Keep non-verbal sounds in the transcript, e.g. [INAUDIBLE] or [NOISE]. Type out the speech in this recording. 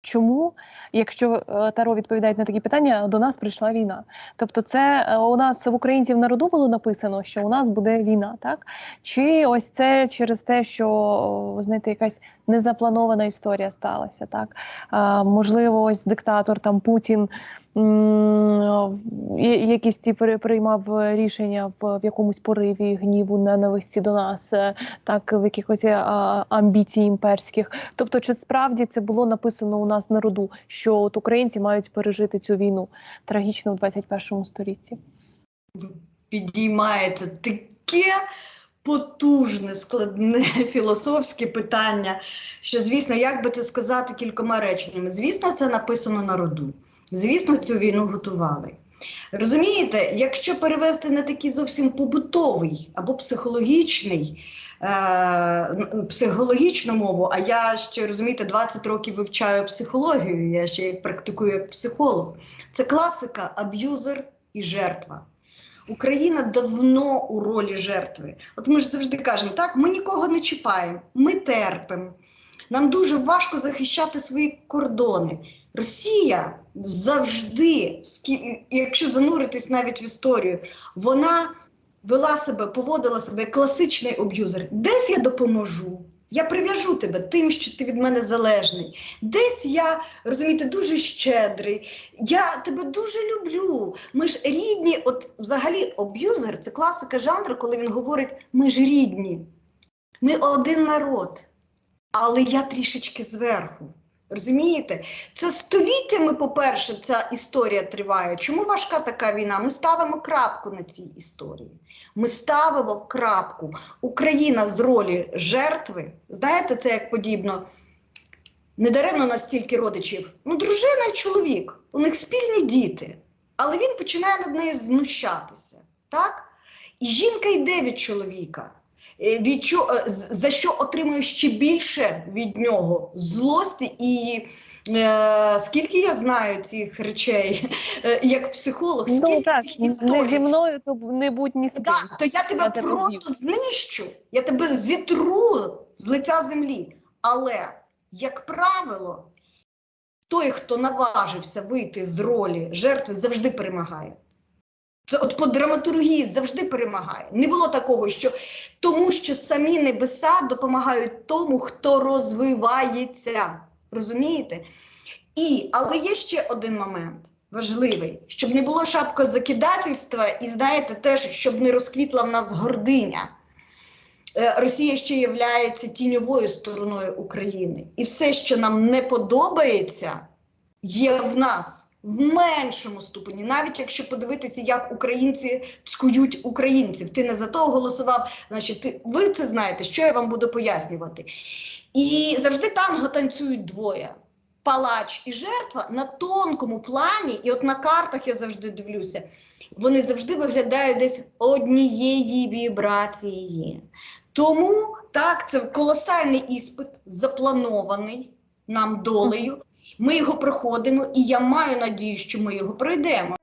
чому, якщо е, Таро відповідає на такі питання, до нас прийшла війна. Тобто, це е, у нас в українців на роду було написано, що у нас буде війна, так? Чи ось це через те, що знаєте, якась незапланована історія сталася, так? А, можливо, ось диктатор там Путін якісь при- приймав рішення в, якомусь пориві гніву, ненависті до нас, е, так, в якихось е, амбіцій імперських. Тобто, чи справді це було написано у нас на роду, що от українці мають пережити цю війну трагічно в 21 столітті? підіймаєте таке потужне, складне [LAUGHS] філософське питання, що, звісно, як би це сказати кількома реченнями? Звісно, це написано на роду. Звісно, цю війну готували. Розумієте, якщо перевести на такий зовсім побутовий або психологічний, е, психологічну мову, а я ще розумієте, 20 років вивчаю психологію, я ще практикую як психолог. Це класика аб'юзер і жертва. Україна давно у ролі жертви. От ми ж завжди кажемо, так, ми нікого не чіпаємо, ми терпимо. Нам дуже важко захищати свої кордони. Росія завжди, якщо зануритись навіть в історію, вона вела себе, поводила себе як класичний аб'юзер. Десь я допоможу. Я прив'яжу тебе тим, що ти від мене залежний. Десь я, розумієте, дуже щедрий. Я тебе дуже люблю. Ми ж рідні. От взагалі об'юзер це класика жанру, коли він говорить: ми ж рідні, ми один народ, але я трішечки зверху. Розумієте? Це століттями, по-перше, ця історія триває. Чому важка така війна? Ми ставимо крапку на цій історії. Ми ставимо крапку. Україна з ролі жертви. Знаєте, це як подібно. Недаремно настільки родичів. Ну, дружина і чоловік, у них спільні діти, але він починає над нею знущатися. Так? І жінка йде від чоловіка, е, від чо- е, за що отримує ще більше від нього злості. І е, скільки я знаю цих речей, як психолог, скільки Ну так, цих не зі мною, то не будь ні з ким. Так, то я тебе Я тебе просто знищу, я тебе зітру з лиця землі. Але, як правило, той, хто наважився вийти з ролі жертви, завжди перемагає. Це от по драматургії завжди перемагає. Не було такого, що тому що самі небеса допомагають тому, хто розвивається. Розумієте? І, але є ще один момент важливий, щоб не було шапкозакидательства, і знаєте, теж, щоб не розквітла в нас гординя. Е, Росія ще є тіньовою стороною України. І все, що нам не подобається, є в нас в меншому ступені, навіть якщо подивитися, як українці цькують українців. Ти не за того голосував, значить, ти, ви це знаєте, що я вам буду пояснювати. І завжди танго танцюють двоє. Палач і жертва на тонкому плані, і от на картах я завжди дивлюся, вони завжди виглядають десь однієї вібрації. Тому так, це колосальний іспит, запланований нам долею. Ми його проходимо, і я маю надію, що ми його пройдемо.